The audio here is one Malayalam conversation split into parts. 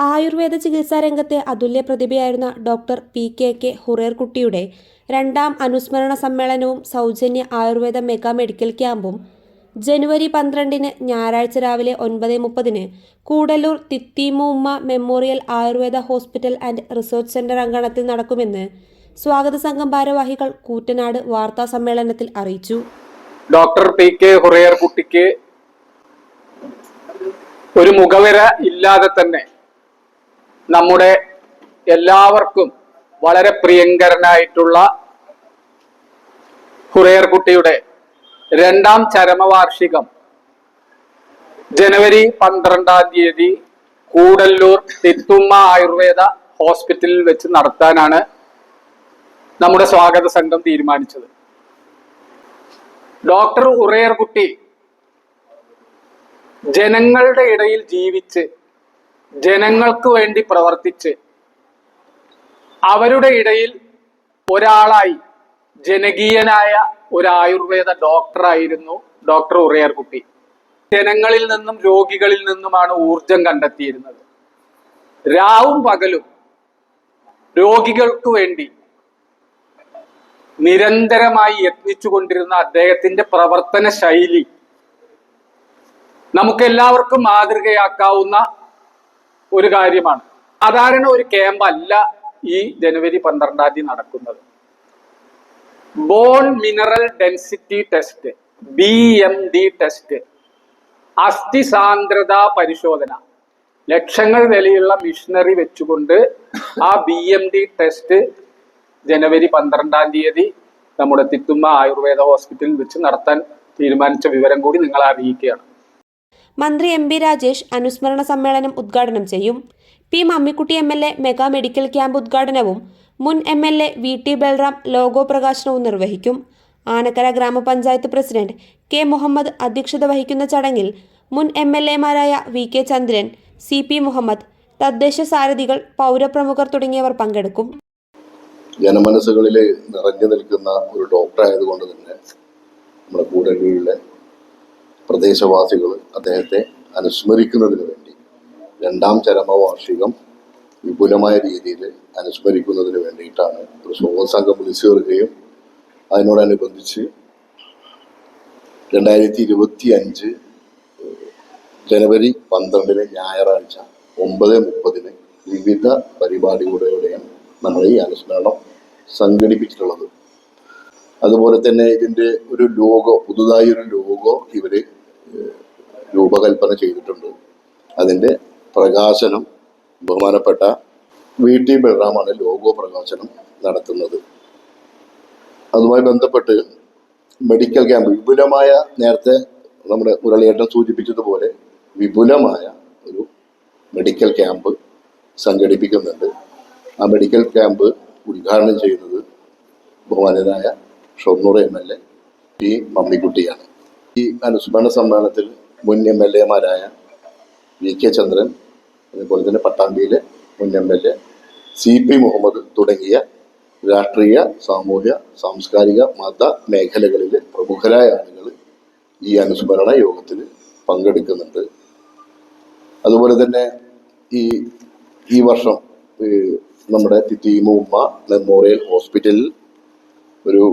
ആയുർവേദ ചികിത്സാ രംഗത്തെ അതുല്യ പ്രതിഭയായിരുന്ന ഡോക്ടർ പി കെ കെ ഹുറേർകുട്ടിയുടെ രണ്ടാം അനുസ്മരണ സമ്മേളനവും സൗജന്യ ആയുർവേദ മെഗാ മെഡിക്കൽ ക്യാമ്പും ജനുവരി പന്ത്രണ്ടിന് ഞായറാഴ്ച രാവിലെ ഒൻപത് മുപ്പതിന് Koodallur Thithimumma memorial Ayurveda hospital and research centre അങ്കണത്തിൽ നടക്കുമെന്ന് സ്വാഗത സംഘം ഭാരവാഹികൾ കൂറ്റനാട് വാർത്താ സമ്മേളനത്തിൽ അറിയിച്ചു. ഡോക്ടർ പി കെ ഹുറയർ കുട്ടിക്ക് ഒരു മുഖവര ഇല്ലാതെ തന്നെ നമ്മുടെ എല്ലാവർക്കും വളരെ പ്രിയങ്കരനായിട്ടുള്ള ഹുറേർ കുട്ടിയുടെ രണ്ടാം ചരമവാർഷികം ജനുവരി പന്ത്രണ്ടാം തീയതി കൂടല്ലൂർ തിത്തുമ്മ ആയുർവേദ ഹോസ്പിറ്റലിൽ വെച്ച് നടത്താനാണ് നമ്മുടെ സ്വാഗത സംഘം തീരുമാനിച്ചത്. ഡോക്ടർ ഉറയർകുട്ടി ജനങ്ങളുടെ ഇടയിൽ ജീവിച്ച് ജനങ്ങൾക്ക് വേണ്ടി പ്രവർത്തിച്ച് അവരുടെ ഇടയിൽ ഒരാളായി ജനകീയനായ ഒരു ആയുർവേദ ഡോക്ടറായിരുന്നു ഡോക്ടർ ഉറയർകുട്ടി ജനങ്ങളിൽ നിന്നും രോഗികളിൽ നിന്നുമാണ് ഊർജം കണ്ടെത്തിയിരുന്നത്. രാവും പകലും രോഗികൾക്ക് വേണ്ടി നിരന്തരമായി യത്നിച്ചുകൊണ്ടിരുന്ന അദ്ദേഹത്തിന്റെ പ്രവർത്തന ശൈലി നമുക്ക് എല്ലാവർക്കും മാതൃകയാക്കാവുന്ന ഒരു കാര്യമാണ്. സാധാരണ ഒരു ക്യാമ്പല്ല ഈ ജനുവരി പന്ത്രണ്ടാം തീയതി നടക്കുന്നത്. Bone mineral density test B M D test അസ്ഥി സാന്ദ്രത പരിശോധന. ലക്ഷങ്ങൾ വിലയുള്ള മിഷനറി വെച്ചുകൊണ്ട് ആ ബി എം ഡി ടെസ്റ്റ് ജനുവരി പന്ത്രണ്ടാം തീയതി നമ്മുടെ തിത്തുമ്മ ആയുർവേദ ഹോസ്പിറ്റലിൽ വെച്ച് നടത്താൻ തീരുമാനിച്ച വിവരം കൂടി നിങ്ങളെ അറിയിക്കുകയാണ്. മന്ത്രി എം ബി രാജേഷ് അനുസ്മരണ സമ്മേളനം ഉദ്ഘാടനം ചെയ്യും. P Mammikutty M L A mega medical camp ഉദ്ഘാടനവും മുൻ M L A V T Balram logo പ്രകാശനവും നിർവഹിക്കും. ആനക്കര ഗ്രാമപഞ്ചായത്ത് പ്രസിഡന്റ് കെ മുഹമ്മദ് അധ്യക്ഷത വഹിക്കുന്ന ചടങ്ങിൽ മുൻ M L എമാരായ V K Chandran C P Muhammad തദ്ദേശ സാരഥികൾ പൗരപ്രമുഖർ തുടങ്ങിയവർ പങ്കെടുക്കും. ജനമനസ്സുകളിൽ നിറഞ്ഞു നിൽക്കുന്ന ഒരു ഡോക്ടർ ആയതുകൊണ്ട് തന്നെ നമ്മുടെ കൂടല്ലൂരിലെ പ്രദേശവാസികൾ അദ്ദേഹത്തെ അനുസ്മരിക്കുന്നതിന് വേണ്ടി രണ്ടാം ചരമവാർഷികം വിപുലമായ രീതിയിൽ അനുസ്മരിക്കുന്നതിന് വേണ്ടിയിട്ടാണ് ഒരു സ്വാഗത സംഘം വിളിച്ചു ചേർക്കുകയും അതിനോടനുബന്ധിച്ച് രണ്ടായിരത്തി ഇരുപത്തി അഞ്ച് ജനുവരി പന്ത്രണ്ടിന് ഞായറാഴ്ച ഒമ്പത് മുപ്പതിന് വിവിധ പരിപാടികളുടെയാണ് നമ്മൾ ഈ അനുസ്മരണം സംഘടിപ്പിച്ചിട്ടുള്ളത്. അതുപോലെ തന്നെ ഇതിന്റെ ഒരു ലോഗോ പുതുതായി ഒരു ലോഗോ ഇവർ രൂപകൽപ്പന ചെയ്തിട്ടുണ്ട്. അതിന്റെ പ്രകാശനം ബഹുമാനപ്പെട്ട വി. ടി. ബൽറാമാണ് ലോഗോ പ്രകാശനം നടത്തുന്നത്. അതുമായി ബന്ധപ്പെട്ട് മെഡിക്കൽ ക്യാമ്പ് വിപുലമായ നേരത്തെ നമ്മുടെ മുരളിയേട്ടൻ സൂചിപ്പിച്ചതുപോലെ വിപുലമായ ഒരു മെഡിക്കൽ ക്യാമ്പ് സംഘടിപ്പിക്കുന്നുണ്ട്. ആ മെഡിക്കൽ ക്യാമ്പ് ഉദ്ഘാടനം ചെയ്യുന്നത് ബഹുമാനരായ Shoranur M. L. A. P മമ്മിക്കുട്ടിയാണ്. ഈ അനുസ്മരണ സമ്മേളനത്തിൽ മുൻ എം എൽ എമാരായ വി കെ ചന്ദ്രൻ അതുപോലെ തന്നെ പട്ടാമ്പിയിലെ മുൻ M L A C P Muhammad തുടങ്ങിയ രാഷ്ട്രീയ സാമൂഹ്യ സാംസ്കാരിക മത മേഖലകളിൽ പ്രമുഖരായ ആളുകൾ ഈ അനുസ്മരണ യോഗത്തിൽ പങ്കെടുക്കുന്നുണ്ട്. അതുപോലെ തന്നെ ഈ ഈ വർഷം നമ്മുടെ തിത്തീമുമ്മ മെമ്മോറിയൽ ഹോസ്പിറ്റലിൽ ഒരു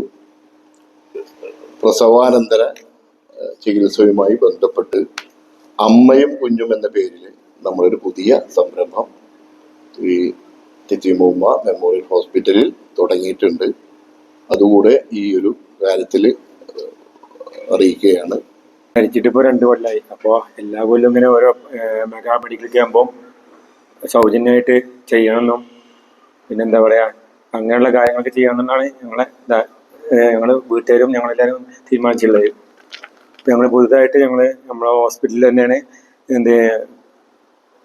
പ്രസവാനന്തര ചികിത്സയുമായി ബന്ധപ്പെട്ട് അമ്മയും കുഞ്ഞും എന്ന പേരിൽ നമ്മളൊരു പുതിയ സംരംഭം ഈ തിത്തിമൂമ്മ മെമ്മോറിയൽ ഹോസ്പിറ്റലിൽ തുടങ്ങിയിട്ടുണ്ട്. അതുകൂടെ ഈ ഒരു കാര്യത്തിൽ അറിയിക്കുകയാണ്. മരിച്ചിട്ട് ഇപ്പോൾ രണ്ട് കൊല്ലമായി അപ്പോൾ എല്ലാ കൊല്ലം ഇങ്ങനെ ഓരോ മെഗാ മെഡിക്കൽ ക്യാമ്പും സൗജന്യമായിട്ട് ചെയ്യണമെന്നും പിന്നെന്താ പറയുക അങ്ങനെയുള്ള കാര്യങ്ങളൊക്കെ ചെയ്യണമെന്നാണ് ഞങ്ങളെ ഞങ്ങൾ വീട്ടുകാരും ഞങ്ങളെല്ലാവരും തീരുമാനിച്ചിട്ടുള്ളത്. ഇപ്പം ഞങ്ങൾ പുതുതായിട്ട് ഞങ്ങൾ നമ്മളെ ഹോസ്പിറ്റലിൽ തന്നെയാണ് എന്ത്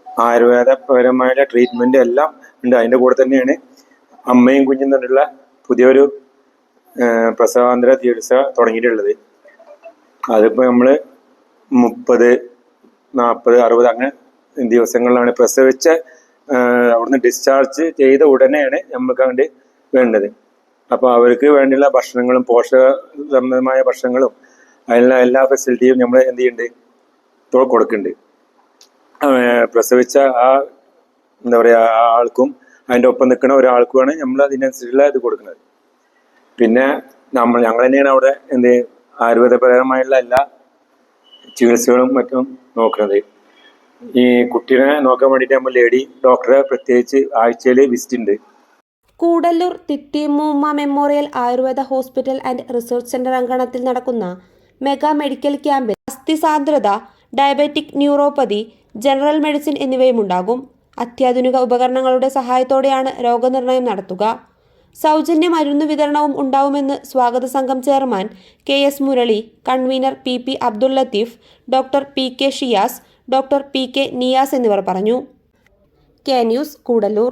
ആയുർവേദപരമായ ട്രീറ്റ്മെന്റ് എല്ലാം ഉണ്ട്. അതിന്റെ കൂടെ തന്നെയാണ് അമ്മയും കുഞ്ഞും തമ്മിലുള്ള പുതിയൊരു പ്രസവാന്തര ചികിത്സ തുടങ്ങിയിട്ടുള്ളത്. അതിപ്പോൾ നമ്മൾ മുപ്പത് നാൽപ്പത് അറുപത് അങ്ങനെ ദിവസങ്ങളിലാണ് പ്രസവിച്ച അവിടുന്ന് ഡിസ്ചാർജ് ചെയ്ത ഉടനെയാണ് നമുക്ക് അങ്ങോട്ട് വേണ്ടത്. അപ്പോൾ അവർക്ക് വേണ്ടിയുള്ള ഭക്ഷണങ്ങളും പോഷക സംബന്ധമായ ഭക്ഷണങ്ങളും അതിനുള്ള എല്ലാ ഫെസിലിറ്റിയും നമ്മൾ എന്ത് ചെയ്യുന്നുണ്ട് കൊടുക്കുന്നുണ്ട് പ്രസവിച്ച ആ എന്താ പറയുക ആ ആൾക്കും അതിന്റെ ഒപ്പം നിൽക്കുന്ന ഒരാൾക്കുമാണ് നമ്മൾ അതിനനുസരിച്ചുള്ള ഇത് കൊടുക്കുന്നത്. പിന്നെ നമ്മൾ ഞങ്ങൾ തന്നെയാണ് അവിടെ എന്ത് ആയുർവേദപരമായുള്ള എല്ലാ ചികിത്സകളും മറ്റും നോക്കുന്നത്. ഈ കുട്ടീനെ നോക്കാൻ വേണ്ടിയിട്ട് നമ്മൾ ലേഡി ഡോക്ടറെ പ്രത്യേകിച്ച് ആഴ്ചയിൽ വിസിറ്റ് ഉണ്ട് Koodallur Thithimumma memorial Ayurveda hospital and research centre അങ്കണത്തിൽ നടക്കുന്ന മെഗാ മെഡിക്കൽ ക്യാമ്പിൽ അസ്ഥി സാന്ദ്രത ഡയബറ്റിക് ന്യൂറോപ്പതി ജനറൽ മെഡിസിൻ എന്നിവയും ഉണ്ടാകും അത്യാധുനിക ഉപകരണങ്ങളുടെ സഹായത്തോടെയാണ് രോഗനിർണയം നടത്തുക. സൗജന്യ മരുന്ന് വിതരണവും ഉണ്ടാവുമെന്ന് സ്വാഗത സംഘം chairman K S Murali convener P P Abdul Latheef doctor P K Shiyas doctor P K Niyas എന്നിവർ പറഞ്ഞു. K news Koodallur.